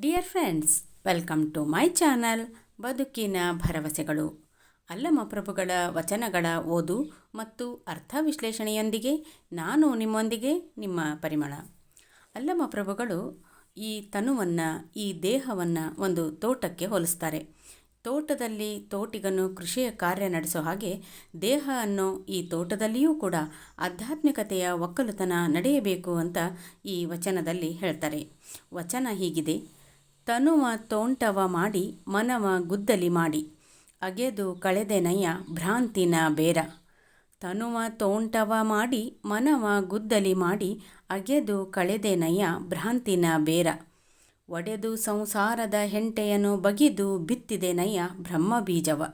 Dear friends welcome to my channel ಬದುಕಿನ ಭರವಸೆಗಳು. ಅಲ್ಲಮ ಪ್ರಭುಗಳ ವಚನಗಳ ಓದು ಮತ್ತು ಅರ್ಥ ವಿಶ್ಲೇಷಣೆಯೊಂದಿಗೆ ನಾನು ನಿಮ್ಮೊಂದಿಗೆ ನಿಮ್ಮ ಪರಿಮಳ. ಅಲ್ಲಮ ಪ್ರಭುಗಳು ಈ ತನುವನ್ನು, ಈ ದೇಹವನ್ನು ಒಂದು ತೋಟಕ್ಕೆ ಹೋಲಿಸ್ತಾರೆ. ತೋಟದಲ್ಲಿ ತೋಟಿಗನು ಕೃಷಿಯ ಕಾರ್ಯ ನಡೆಸೋ ಹಾಗೆ ದೇಹ ಅನ್ನೋ ಈ ತೋಟದಲ್ಲಿಯೂ ಕೂಡ ಆಧ್ಯಾತ್ಮಿಕತೆಯ ಒಕ್ಕಲುತನ ನಡೆಯಬೇಕು ಅಂತ ಈ ವಚನದಲ್ಲಿ ಹೇಳ್ತಾರೆ. ವಚನ ಹೀಗಿದೆ ತನುವ ತೋಂಟವ ಮಾಡಿ ಮನವ ಗುದ್ದಲಿ ಮಾಡಿ. ಅಗೆದು ಕಳೆದೆನಯ್ಯ ಭ್ರಾಂತಿನ ಬೇರ. ತನುವ ತೋಂಟವ ಮಾಡಿ ಮನವ ಗುದ್ದಲಿ ಮಾಡಿ ಅಗೆದು ಕಳೆದೆನಯ್ಯ ಭ್ರಾಂತಿನ ಬೇರ. ಒಡೆದು ಸಂಸಾರದ ಹೆಂಟೆಯನ್ನು ಬಗಿದು ಬಿತ್ತಿದೆನಯ್ಯ ಬ್ರಹ್ಮಬೀಜವ.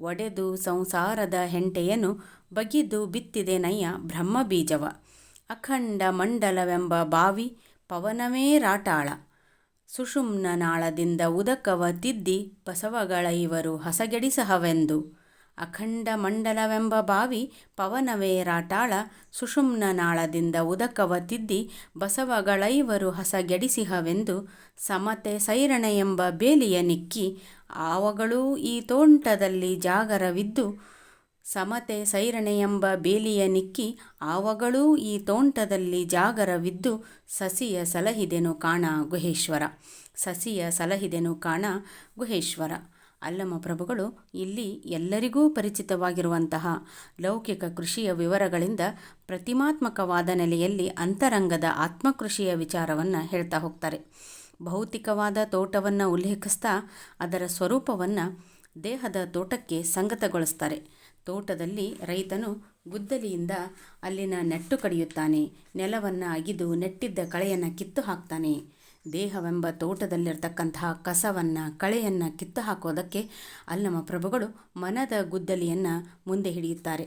ಒಡೆದು ಸಂಸಾರದ ಹೆಂಟೆಯನ್ನು ಬಗಿದು ಬಿತ್ತಿದೆನಯ್ಯ ಬ್ರಹ್ಮಬೀಜವ. ಅಖಂಡ ಮಂಡಲವೆಂಬ ಬಾವಿ ಪವನವೇ ರಾಟಾಳ. ಸುಷುಮ್ನ ನಾಳದಿಂದ ಉದಕವ ತಿದ್ದಿ ಬಸವಗಳ ಇವರು ಹಸಗೆಡಿಸಹವೆಂದು. ಅಖಂಡ ಮಂಡಲವೆಂಬ ಬಾವಿ ಪವನವೇ ರಾಟಾಳ ಸುಷುಮ್ನ ನಾಳದಿಂದ ಉದಕವ ತಿದ್ದಿ ಬಸವಗಳೈವರು ಹಸಗೆಡಿಸಿಹವೆಂದು ಸಮತೆ ಸೈರಣೆ ಎಂಬ ಬೇಲಿಯ ನಿಕ್ಕಿ ಆವಗಳೂ ಈ ತೋಂಟದಲ್ಲಿ ಜಾಗರವಿದ್ದು ಸಮತೆ ಸೈರಣೆಯೆಂಬ ಬೇಲಿಯ ನಿಕ್ಕಿ ಆವಗಳೂ ಈ ತೋಂಟದಲ್ಲಿ ಜಾಗರವಿದ್ದು ಸಸಿಯ ಸಲಹಿದೆನು ಕಾಣ ಗುಹೇಶ್ವರ. ಸಸಿಯ ಸಲಹಿದೆನು ಕಾಣ ಗುಹೇಶ್ವರ. ಅಲ್ಲಮ ಪ್ರಭುಗಳು ಇಲ್ಲಿ ಎಲ್ಲರಿಗೂ ಪರಿಚಿತವಾಗಿರುವಂತಹ ಲೌಕಿಕ ಕೃಷಿಯ ವಿವರಗಳಿಂದ ಪ್ರತಿಮಾತ್ಮಕವಾದ ನೆಲೆಯಲ್ಲಿ ಅಂತರಂಗದ ಆತ್ಮಕೃಷಿಯ ವಿಚಾರವನ್ನು ಹೇಳ್ತಾ ಹೋಗ್ತಾರೆ. ಭೌತಿಕವಾದ ತೋಟವನ್ನು ಉಲ್ಲೇಖಿಸ್ತಾ ಅದರ ಸ್ವರೂಪವನ್ನು ದೇಹದ ತೋಟಕ್ಕೆ ಸಂಗತಗೊಳಿಸ್ತಾರೆ. ತೋಟದಲ್ಲಿ ರೈತನು ಗುದ್ದಲಿಯಿಂದ ಅಲ್ಲಿನ ನೆಟ್ಟು ಕಡಿಯುತ್ತಾನೆ. ನೆಲವನ್ನು ಅಗಿದು ನೆಟ್ಟಿದ್ದ ಕಳೆಯನ್ನು ಕಿತ್ತು ಹಾಕ್ತಾನೆ ದೇಹವೆಂಬ ತೋಟದಲ್ಲಿರ್ತಕ್ಕಂತಹ ಕಸವನ್ನು, ಕಳೆಯನ್ನು ಕಿತ್ತು ಹಾಕೋದಕ್ಕೆ ಅಲ್ಲಮ ಪ್ರಭುಗಳು ಮನದ ಗುದ್ದಲಿಯನ್ನು ಮುಂದೆ ಹಿಡಿಯುತ್ತಾರೆ.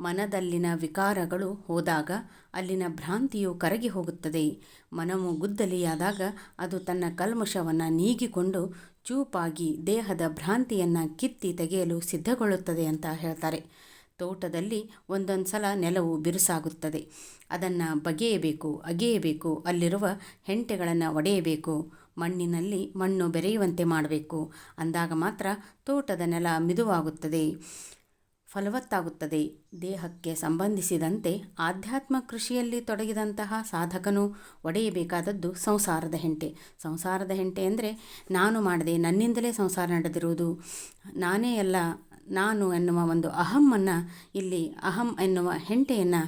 ಮನದಲ್ಲಿನ ವಿಕಾರಗಳು ಹೋದಾಗ ಅಲ್ಲಿನ ಭ್ರಾಂತಿಯು ಕರಗಿ ಹೋಗುತ್ತದೆ. ಮನವು ಗುದ್ದಲಿಯಾದಾಗ ಅದು ತನ್ನ ಕಲ್ಮಶವನ್ನು ನೀಗಿಕೊಂಡು ಚೂಪಾಗಿ ದೇಹದ ಭ್ರಾಂತಿಯನ್ನು ಕಿತ್ತಿ ತೆಗೆಯಲು ಸಿದ್ಧಗೊಳ್ಳುತ್ತದೆ ಅಂತ ಹೇಳ್ತಾರೆ. ತೋಟದಲ್ಲಿ ಒಂದೊಂದು ಸಲ ನೆಲವು ಬಿರುಸಾಗುತ್ತದೆ. ಅದನ್ನು ಬಗೆಯಬೇಕು, ಅಗೆಯಬೇಕು, ಅಲ್ಲಿರುವ ಹೆಂಟೆಗಳನ್ನು ಒಡೆಯಬೇಕು, ಮಣ್ಣಿನಲ್ಲಿ ಮಣ್ಣು ಬೆರೆಯುವಂತೆ ಮಾಡಬೇಕು. ಅಂದಾಗ ಮಾತ್ರ ತೋಟದ ನೆಲ ಮಿದುವಾಗುತ್ತದೆ. ಫಲವತ್ತಾಗುತ್ತದೆ. ದೇಹಕ್ಕೆ ಸಂಬಂಧಿಸಿದಂತೆ ಆಧ್ಯಾತ್ಮ ಕೃಷಿಯಲ್ಲಿ ತೊಡಗಿದಂತಹ ಸಾಧಕನು ಒಡೆಯಬೇಕಾದದ್ದು ಸಂಸಾರದ ಹೆಂಟೆ. ಸಂಸಾರದ ಹೆಂಟೆ ಅಂದರೆ ನಾನು ಮಾಡಿದೆ ನನ್ನಿಂದಲೇ ಸಂಸಾರ ನಡೆದಿರುವುದು. ನಾನೇ ಎಲ್ಲ ನಾನು ಎನ್ನುವ ಒಂದು ಅಹಮ್ಮನ್ನು ಇಲ್ಲಿ ಅಹಂ ಎನ್ನುವ ಹೆಂಟೆಯನ್ನು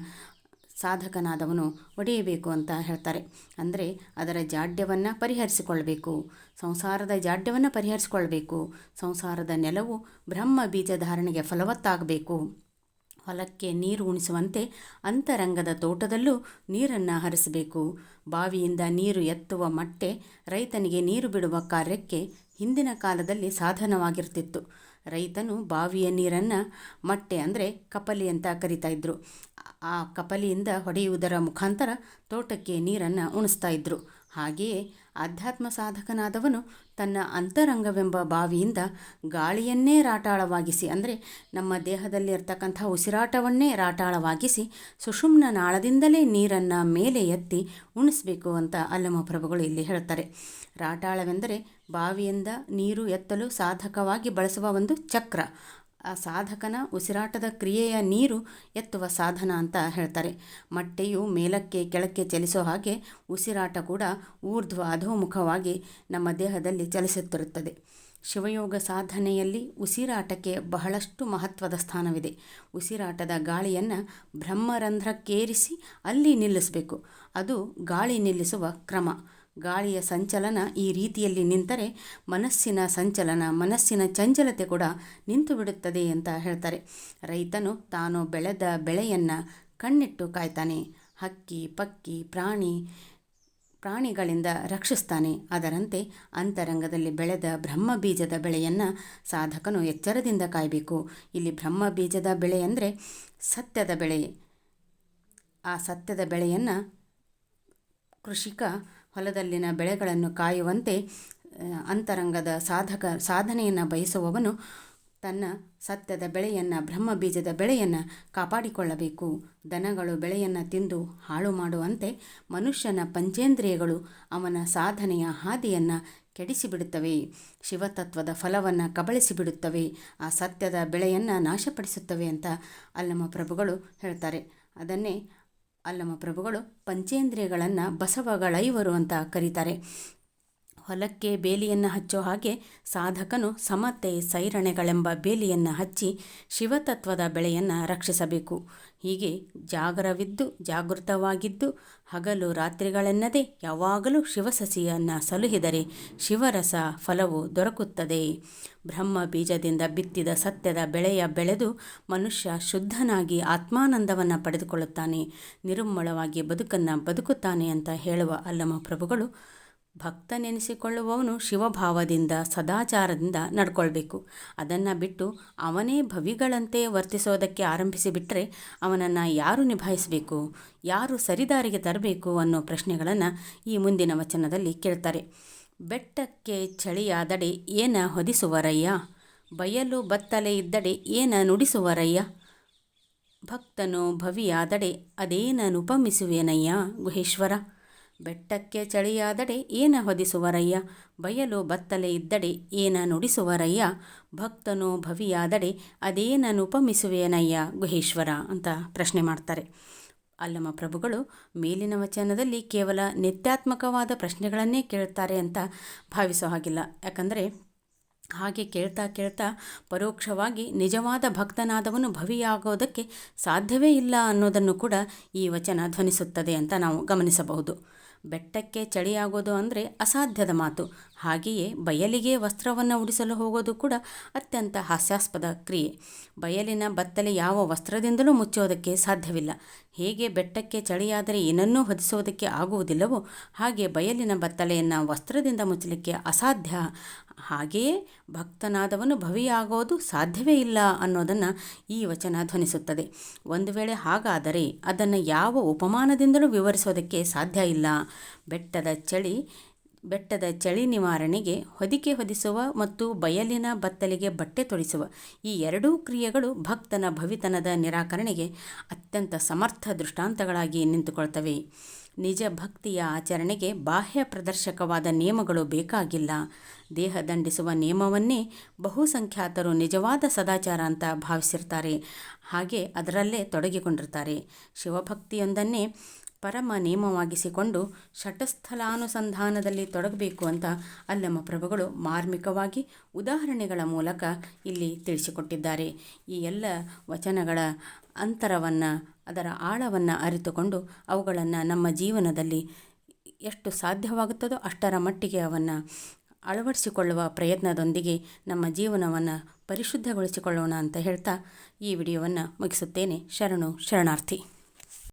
ಸಾಧಕನಾದವನು ಒಡೆಯಬೇಕು ಅಂತ ಹೇಳ್ತಾರೆ. ಅಂದರೆ ಅದರ ಜಾಡ್ಯವನ್ನು ಪರಿಹರಿಸಿಕೊಳ್ಬೇಕು. ಸಂಸಾರದ ಜಾಡ್ಯವನ್ನು ಪರಿಹರಿಸಿಕೊಳ್ಬೇಕು. ಸಂಸಾರದ ನೆಲವು ಬ್ರಹ್ಮ ಬೀಜ ಧಾರಣೆಗೆ ಫಲವತ್ತಾಗಬೇಕು. ಹೊಲಕ್ಕೆ ನೀರು ಉಣಿಸುವಂತೆ ಅಂತರಂಗದ ತೋಟದಲ್ಲೂ ನೀರನ್ನು ಹರಿಸಬೇಕು. ಬಾವಿಯಿಂದ ನೀರು ಎತ್ತುವ ಮಟ್ಟೆ ರೈತನಿಗೆ ನೀರು ಬಿಡುವ ಕಾರ್ಯಕ್ಕೆ ಹಿಂದಿನ ಕಾಲದಲ್ಲಿ ಸಾಧನವಾಗಿರ್ತಿತ್ತು. ರೈತನು ಬಾವಿಯ ನೀರನ್ನು ಮಟ್ಟೆ ಅಂದರೆ ಕಪಲಿ ಅಂತ ಕರಿತಾ ಇದ್ದರು ಆ ಕಪಲಿಯಿಂದ ಹೊಡೆಯುವುದರ ಮುಖಾಂತರ ತೋಟಕ್ಕೆ ನೀರನ್ನು ಉಣಿಸ್ತಾ ಇದ್ದರು ಹಾಗೆಯೇ ಆಧ್ಯಾತ್ಮ ಸಾಧಕನಾದವನು ತನ್ನ ಅಂತರಂಗವೆಂಬ ಬಾವಿಯಿಂದ ಗಾಳಿಯನ್ನೇ ರಾಟಾಳವಾಗಿಸಿ, ಅಂದರೆ ನಮ್ಮ ದೇಹದಲ್ಲಿ ಇರ್ತಕ್ಕಂಥ ಉಸಿರಾಟವನ್ನೇ ರಾಟಾಳವಾಗಿಸಿ ಸುಷುಮ್ನ ನಾಳದಿಂದಲೇ ನೀರನ್ನು ಮೇಲೆ ಎತ್ತಿ ಉಣಿಸ್ಬೇಕು ಅಂತ ಅಲ್ಲಮ ಪ್ರಭುಗಳು ಇಲ್ಲಿ ಹೇಳ್ತಾರೆ ರಾಟಾಳವೆಂದರೆ ಬಾವಿಯಿಂದ ನೀರು ಎತ್ತಲು ಸಾಧಕವಾಗಿ ಬಳಸುವ ಒಂದು ಚಕ್ರ. ಆ ಸಾಧಕನ ಉಸಿರಾಟದ ಕ್ರಿಯೆಯ ನೀರು ಎತ್ತುವ ಸಾಧನ ಅಂತ ಹೇಳ್ತಾರೆ. ಮಟ್ಟೆಯು ಮೇಲಕ್ಕೆ ಕೆಳಕ್ಕೆ ಚಲಿಸೋ ಹಾಗೆ ಉಸಿರಾಟ ಕೂಡ ಊರ್ಧ್ವ ಅಧೋಮುಖವಾಗಿ ನಮ್ಮ ದೇಹದಲ್ಲಿ ಚಲಿಸುತ್ತಿರುತ್ತದೆ. ಶಿವಯೋಗ ಸಾಧನೆಯಲ್ಲಿ ಉಸಿರಾಟಕ್ಕೆ ಬಹಳಷ್ಟು ಮಹತ್ವದ ಸ್ಥಾನವಿದೆ. ಉಸಿರಾಟದ ಗಾಳಿಯನ್ನು ಬ್ರಹ್ಮರಂಧ್ರಕ್ಕೇರಿಸಿ ಅಲ್ಲಿ ನಿಲ್ಲಿಸಬೇಕು. ಅದು ಗಾಳಿ ನಿಲ್ಲಿಸುವ ಕ್ರಮ. ಗಾಳಿಯ ಸಂಚಲನ ಈ ರೀತಿಯಲ್ಲಿ ನಿಂತರೆ ಮನಸ್ಸಿನ ಸಂಚಲನ, ಮನಸ್ಸಿನ ಚಂಚಲತೆ ಕೂಡ ನಿಂತು ಬಿಡುತ್ತದೆ ಅಂತ ಹೇಳ್ತಾರೆ. ರೈತನು ತಾನು ಬೆಳೆದ ಬೆಳೆಯನ್ನು ಕಣ್ಣಿಟ್ಟು ಕಾಯ್ತಾನೆ. ಹಕ್ಕಿ, ಪಕ್ಕಿ, ಪ್ರಾಣಿ, ಪ್ರಾಣಿಗಳಿಂದ ರಕ್ಷಿಸ್ತಾನೆ. ಅದರಂತೆ ಅಂತರಂಗದಲ್ಲಿ ಬೆಳೆದ ಬ್ರಹ್ಮ ಬೀಜದ ಬೆಳೆಯನ್ನು ಸಾಧಕನು ಎಚ್ಚರದಿಂದ ಕಾಯಬೇಕು. ಇಲ್ಲಿ ಬ್ರಹ್ಮ ಬೀಜದ ಬೆಳೆ ಅಂದರೆ ಸತ್ಯದ ಬೆಳೆ. ಆ ಸತ್ಯದ ಬೆಳೆಯನ್ನು ಕೃಷಿಕ ಹೊಲದಲ್ಲಿನ ಬೆಳೆಗಳನ್ನು ಕಾಯುವಂತೆ ಅಂತರಂಗದ ಸಾಧಕ, ಸಾಧನೆಯನ್ನು ಬಯಸುವವನು ತನ್ನ ಸತ್ಯದ ಬೆಳೆಯನ್ನು ಬ್ರಹ್ಮ ಬೀಜದ ಬೆಳೆಯನ್ನು ಕಾಪಾಡಿಕೊಳ್ಳಬೇಕು. ದನಗಳು ಬೆಳೆಯನ್ನು ತಿಂದು ಹಾಳು ಮಾಡುವಂತೆ ಮನುಷ್ಯನ ಪಂಚೇಂದ್ರಿಯಗಳು ಅವನ ಸಾಧನೆಯ ಹಾದಿಯನ್ನು ಕೆಡಿಸಿಬಿಡುತ್ತವೆ. ಶಿವತತ್ವದ ಫಲವನ್ನು ಕಬಳಿಸಿಬಿಡುತ್ತವೆ. ಆ ಸತ್ಯದ ಬೆಳೆಯನ್ನು ನಾಶಪಡಿಸುತ್ತವೆ ಅಂತ ಅಲ್ಲಮ ಪ್ರಭುಗಳು ಹೇಳ್ತಾರೆ. ಅದನ್ನೇ ಅಲ್ಲಮ ಪ್ರಭುಗಳು ಪಂಚೇಂದ್ರಿಯಗಳನ್ನು ಬಸವಗಳೈವರು ಅಂತ ಕರೀತಾರೆ. ಹೊಲಕ್ಕೆ ಬೇಲಿಯನ್ನು ಹಚ್ಚೋ ಹಾಗೆ ಸಾಧಕನು ಸಮತೆ ಸೈರಣೆಗಳೆಂಬ ಬೇಲಿಯನ್ನು ಹಚ್ಚಿ ಶಿವತತ್ವದ ಬೆಳೆಯನ್ನು ರಕ್ಷಿಸಬೇಕು. ಹೀಗೆ ಜಾಗರವಿದ್ದು, ಜಾಗೃತವಾಗಿದ್ದು, ಹಗಲು ರಾತ್ರಿಗಳೆನ್ನದೇ ಯಾವಾಗಲೂ ಶಿವಸಸಿಯನ್ನು ಸಲುಹಿದರೆ ಶಿವರಸ ಫಲವು ದೊರಕುತ್ತದೆ. ಬ್ರಹ್ಮ ಬೀಜದಿಂದ ಬಿತ್ತಿದ ಸತ್ಯದ ಬೆಳೆಯ ಬೆಳೆದು ಮನುಷ್ಯ ಶುದ್ಧನಾಗಿ ಆತ್ಮಾನಂದವನ್ನು ಪಡೆದುಕೊಳ್ಳುತ್ತಾನೆ. ನಿರುಮ್ಮಳವಾಗಿ ಬದುಕನ್ನು ಬದುಕುತ್ತಾನೆ ಅಂತ ಹೇಳುವ ಅಲ್ಲಮ ಪ್ರಭುಗಳು ಭಕ್ತನೆನಿಸಿಕೊಳ್ಳುವವನು ಶಿವಭಾವದಿಂದ, ಸದಾಚಾರದಿಂದ ನಡ್ಕೊಳ್ಬೇಕು. ಅದನ್ನು ಬಿಟ್ಟು ಅವನೇ ಭವಿಗಳಂತೆ ವರ್ತಿಸೋದಕ್ಕೆ ಆರಂಭಿಸಿಬಿಟ್ರೆ ಅವನನ್ನು ಯಾರು ನಿಭಾಯಿಸಬೇಕು, ಯಾರು ಸರಿದಾರಿಗೆ ತರಬೇಕು ಅನ್ನೋ ಪ್ರಶ್ನೆಗಳನ್ನು ಈ ಮುಂದಿನ ವಚನದಲ್ಲಿ ಕೇಳ್ತಾರೆ. ಬೆಟ್ಟಕ್ಕೆ ಚಳಿಯಾದಡೆ ಏನ ಹೊದಿಸುವರಯ್ಯ? ಬಯಲು ಬತ್ತಲೆ ಇದ್ದಡೆ ಏನ ನುಡಿಸುವರಯ್ಯ? ಭಕ್ತನು ಭವಿಯಾದಡೆ ಅದೇನನುಪಮಿಸುವೇನಯ್ಯ ಗುಹೇಶ್ವರ? ಬೆಟ್ಟಕ್ಕೆ ಚಳಿಯಾದಡೆ ಏನ ಹೊದಿಸುವರಯ್ಯ? ಬಯಲು ಬತ್ತಲೆ ಇದ್ದಡೆ ಏನ ನುಡಿಸುವರಯ್ಯ? ಭಕ್ತನು ಭವಿಯಾದಡೆ ಅದೇನನುಪಮಿಸುವೇನಯ್ಯ ಗುಹೇಶ್ವರ ಅಂತ ಪ್ರಶ್ನೆ ಮಾಡ್ತಾರೆ. ಅಲ್ಲಮ ಪ್ರಭುಗಳು, ಮೇಲಿನ ವಚನದಲ್ಲಿ ಕೇವಲ ನಿತ್ಯಾತ್ಮಕವಾದ ಪ್ರಶ್ನೆಗಳನ್ನೇ ಕೇಳ್ತಾರೆ ಅಂತ ಭಾವಿಸೋ ಹಾಗಿಲ್ಲ. ಯಾಕಂದರೆ ಹಾಗೆ ಕೇಳ್ತಾ ಕೇಳ್ತಾ ಪರೋಕ್ಷವಾಗಿ ನಿಜವಾದ ಭಕ್ತನಾದವನು ಭವಿಯಾಗೋದಕ್ಕೆ ಸಾಧ್ಯವೇ ಇಲ್ಲ ಅನ್ನೋದನ್ನು ಕೂಡ ಈ ವಚನ ಧ್ವನಿಸುತ್ತದೆ ಅಂತ ನಾವು ಗಮನಿಸಬಹುದು. ಬೆಟ್ಟಕ್ಕೆ ಚಳಿಯಾಗೋದು ಅಂದರೆ ಅಸಾಧ್ಯದ ಮಾತು. ಹಾಗೆಯೇ ಬಯಲಿಗೆ ವಸ್ತ್ರವನ್ನು ಉಡಿಸಲು ಹೋಗೋದು ಕೂಡ ಅತ್ಯಂತ ಹಾಸ್ಯಾಸ್ಪದ ಕ್ರಿಯೆ. ಬಯಲಿನ ಬತ್ತಲೆ ಯಾವ ವಸ್ತ್ರದಿಂದಲೂ ಮುಚ್ಚೋದಕ್ಕೆ ಸಾಧ್ಯವಿಲ್ಲ. ಹೇಗೆ ಬೆಟ್ಟಕ್ಕೆ ಚಳಿಯಾದರೆ ಏನನ್ನೂ ಹೊದಿಸೋದಕ್ಕೆ ಆಗುವುದಿಲ್ಲವೋ ಹಾಗೆ ಬಯಲಿನ ಬತ್ತಲೆಯನ್ನು ವಸ್ತ್ರದಿಂದ ಮುಚ್ಚಲಿಕ್ಕೆ ಅಸಾಧ್ಯ. ಹಾಗೆಯೇ ಭಕ್ತನಾದವನು ಭವಿಯಾಗೋದು ಸಾಧ್ಯವೇ ಇಲ್ಲ ಅನ್ನೋದನ್ನು ಈ ವಚನ ಧ್ವನಿಸುತ್ತದೆ. ಒಂದು ವೇಳೆ ಹಾಗಾದರೆ ಅದನ್ನು ಯಾವ ಉಪಮಾನದಿಂದಲೂ ವಿವರಿಸೋದಕ್ಕೆ ಸಾಧ್ಯ ಇಲ್ಲ. ಬೆಟ್ಟದ ಚಳಿ ಬೆಟ್ಟದ ಚಳಿ ನಿವಾರಣೆಗೆ ಹೊದಿಕೆ ಹೊದಿಸುವ ಮತ್ತು ಬಯಲಿನ ಬತ್ತಲಿಗೆ ಬಟ್ಟೆ ತೊಡಿಸುವ ಈ ಎರಡೂ ಕ್ರಿಯೆಗಳು ಭಕ್ತನ ಭವಿತನದ ನಿರಾಕರಣೆಗೆ ಅತ್ಯಂತ ಸಮರ್ಥ ದೃಷ್ಟಾಂತಗಳಾಗಿ ನಿಂತುಕೊಳ್ತವೆ. ನಿಜ ಭಕ್ತಿಯ ಆಚರಣೆಗೆ ಬಾಹ್ಯ ಪ್ರದರ್ಶಕವಾದ ನಿಯಮಗಳು ಬೇಕಾಗಿಲ್ಲ. ದೇಹ ದಂಡಿಸುವ ನಿಯಮವನ್ನೇ ಬಹುಸಂಖ್ಯಾತರು ನಿಜವಾದ ಸದಾಚಾರ ಅಂತ ಭಾವಿಸಿರ್ತಾರೆ. ಹಾಗೆ ಅದರಲ್ಲೇ ತೊಡಗಿಕೊಂಡಿರ್ತಾರೆ. ಶಿವಭಕ್ತಿಯೊಂದನ್ನೇ ಪರಮ ನೇಮವಾಗಿಸಿಕೊಂಡು ಷಟಸ್ಥಲಾನುಸಂಧಾನದಲ್ಲಿ ತೊಡಗಬೇಕು ಅಂತ ಅಲ್ಲಮ ಪ್ರಭುಗಳು ಮಾರ್ಮಿಕವಾಗಿ ಉದಾಹರಣೆಗಳ ಮೂಲಕ ಇಲ್ಲಿ ತಿಳಿಸಿಕೊಟ್ಟಿದ್ದಾರೆ. ಈ ಎಲ್ಲ ವಚನಗಳ ಅಂತರವನ್ನು, ಅದರ ಆಳವನ್ನು ಅರಿತುಕೊಂಡು ಅವುಗಳನ್ನು ನಮ್ಮ ಜೀವನದಲ್ಲಿ ಎಷ್ಟು ಸಾಧ್ಯವಾಗುತ್ತದೋ ಅಷ್ಟರ ಮಟ್ಟಿಗೆ ಅವನ್ನು ಅಳವಡಿಸಿಕೊಳ್ಳುವ ಪ್ರಯತ್ನದೊಂದಿಗೆ ನಮ್ಮ ಜೀವನವನ್ನು ಪರಿಶುದ್ಧಗೊಳಿಸಿಕೊಳ್ಳೋಣ ಅಂತ ಹೇಳ್ತಾ ಈ ವಿಡಿಯೋವನ್ನು ಮುಗಿಸುತ್ತೇನೆ. ಶರಣು ಶರಣಾರ್ಥಿ.